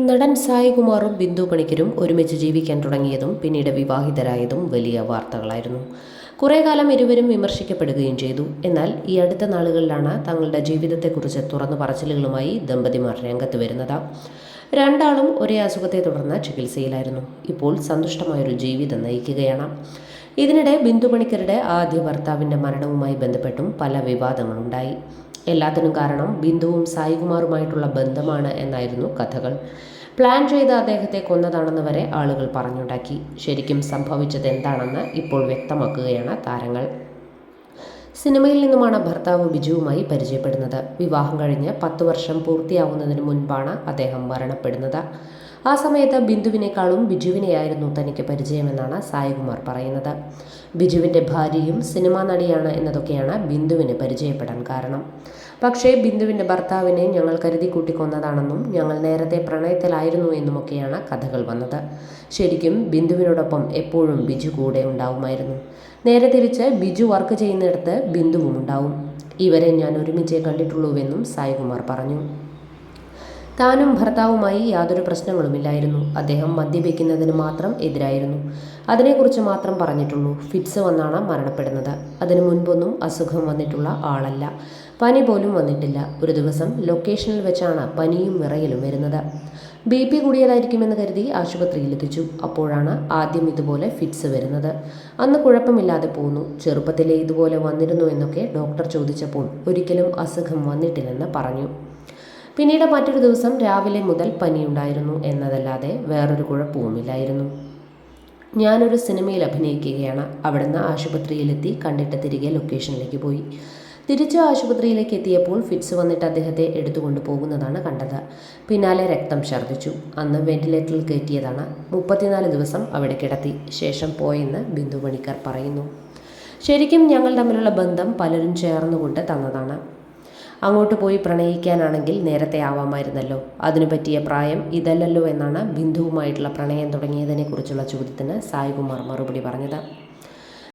നടൻ സായികുമാറും ബിന്ദു പണിക്കരും ഒരുമിച്ച് ജീവിക്കാൻ തുടങ്ങിയതും പിന്നീട് വിവാഹിതരായതും വലിയ വാർത്തകളായിരുന്നു. കുറേ കാലം ഇരുവരും വിമർശിക്കപ്പെടുകയും ചെയ്തു. എന്നാൽ ഈ അടുത്ത നാളുകളിലാണ് തങ്ങളുടെ ജീവിതത്തെക്കുറിച്ച് തുറന്നു പറച്ചിലുകളുമായി ദമ്പതിമാർ രംഗത്ത് വരുന്നത്. രണ്ടാളും ഒരേ അസുഖത്തെ തുടർന്ന് ചികിത്സയിലായിരുന്നു. ഇപ്പോൾ സന്തുഷ്ടമായൊരു ജീവിതം നയിക്കുകയാണ്. ഇതിനിടെ ബിന്ദു പണിക്കരുടെ ആദ്യ ഭർത്താവിന്റെ മരണവുമായി ബന്ധപ്പെട്ടും പല വിവാദങ്ങളുണ്ടായി. എല്ലാത്തിനും കാരണം ബിന്ദുവും സായികുമാറുമായിട്ടുള്ള ബന്ധമാണ് എന്നായിരുന്നു കഥകൾ. പ്ലാൻ ചെയ്ത് അദ്ദേഹത്തെ കൊന്നതാണെന്ന് വരെ ആളുകൾ പറഞ്ഞുണ്ടാക്കി. ശരിക്കും സംഭവിച്ചത് എന്താണെന്ന് ഇപ്പോൾ വ്യക്തമാക്കുകയാണ് താരങ്ങൾ. സിനിമയിൽ നിന്നുമാണ് ഭർത്താവ് ബിജുവുമായി പരിചയപ്പെടുന്നത്. വിവാഹം കഴിഞ്ഞ് പത്ത് വർഷം പൂർത്തിയാവുന്നതിന് മുൻപാണ് അദ്ദേഹം മരണപ്പെടുന്നത്. ആ സമയത്ത് ബിന്ദുവിനേക്കാളും ബിജുവിനെയായിരുന്നു തനിക്ക് പരിചയമെന്നാണ് സായികുമാർ പറയുന്നത്. ബിജുവിന്റെ ഭാര്യയും സിനിമാ നടിയാണ് എന്നതൊക്കെയാണ് ബിന്ദുവിന് പരിചയപ്പെടാൻ കാരണം. പക്ഷേ ബിന്ദുവിന്റെ ഭർത്താവിനെ ഞങ്ങൾ കരുതി കൂട്ടിക്കൊന്നതാണെന്നും ഞങ്ങൾ നേരത്തെ പ്രണയത്തിലായിരുന്നു എന്നുമൊക്കെയാണ് കഥകൾ വന്നത്. ശരിക്കും ബിന്ദുവിനോടൊപ്പം എപ്പോഴും ബിജു കൂടെ ഉണ്ടാവുമായിരുന്നു. നേരെ തിരിച്ച് ബിജു വർക്ക് ചെയ്യുന്നിടത്ത് ബിന്ദുവും ഉണ്ടാവും. ഇവരെ ഞാൻ ഒരുമിച്ചേ കണ്ടിട്ടുള്ളൂവെന്നും സായികുമാർ പറഞ്ഞു. താനും ഭർത്താവുമായി യാതൊരു പ്രശ്നങ്ങളുമില്ലായിരുന്നു. അദ്ദേഹം മദ്യപിക്കുന്നതിന് മാത്രം എതിരായിരുന്നു. അതിനെക്കുറിച്ച് മാത്രം പറഞ്ഞിട്ടുള്ളൂ. ഫിറ്റ്സ് വന്നാണ് മരണപ്പെടുന്നത്. അതിനു മുൻപൊന്നും അസുഖം വന്നിട്ടുള്ള ആളല്ല. പനി പോലും വന്നിട്ടില്ല. ഒരു ദിവസം ലൊക്കേഷനിൽ വെച്ചാണ് പനിയും വിറയലും വരുന്നത്. ബി പി കൂടിയതായിരിക്കുമെന്ന് കരുതി ആശുപത്രിയിൽ എത്തിച്ചു. അപ്പോഴാണ് ആദ്യം ഇതുപോലെ ഫിറ്റ്സ് വരുന്നത്. അന്ന് കുഴപ്പമില്ലാതെ പോന്നു. ചെറുപ്പത്തിലെ ഇതുപോലെ വന്നിരുന്നു എന്നൊക്കെ ഡോക്ടർ ചോദിച്ചപ്പോൾ ഒരിക്കലും അസുഖം വന്നിട്ടില്ലെന്ന് പറഞ്ഞു. പിന്നീട് മറ്റൊരു ദിവസം രാവിലെ മുതൽ പനിയുണ്ടായിരുന്നു എന്നതല്ലാതെ വേറൊരു കുഴപ്പവുമില്ലായിരുന്നു. ഞാനൊരു സിനിമയിൽ അഭിനയിക്കുകയാണ്. അവിടുന്ന് ആശുപത്രിയിലെത്തി കണ്ടിട്ട് തിരികെ ലൊക്കേഷനിലേക്ക് പോയി. തിരിച്ചു ആശുപത്രിയിലേക്ക് എത്തിയപ്പോൾ ഫിറ്റ്സ് വന്നിട്ട് അദ്ദേഹത്തെ എടുത്തുകൊണ്ട് പോകുന്നതാണ് കണ്ടത്. പിന്നാലെ രക്തം ഛർദ്ദിച്ചു. അന്ന് വെന്റിലേറ്ററിൽ കയറ്റിയതാണ്. മുപ്പത്തിനാല് ദിവസം അവിടെ കിടത്തി. ശേഷം പോയെന്ന് ബിന്ദു പണിക്കർ പറയുന്നു. ശരിക്കും ഞങ്ങൾ തമ്മിലുള്ള ബന്ധം പലരും ചേർന്നുകൊണ്ട് തന്നതാണ്. അങ്ങോട്ട് പോയി പ്രണയിക്കാനാണെങ്കിൽ നേരത്തെ ആവാമായിരുന്നല്ലോ. അതിനു പറ്റിയ പ്രായം ഇതല്ലല്ലോ എന്നാണ് ബിന്ദുവുമായിട്ടുള്ള പ്രണയം തുടങ്ങിയതിനെക്കുറിച്ചുള്ള ചോദ്യത്തിന് സായികുമാർ മറുപടി പറഞ്ഞത്.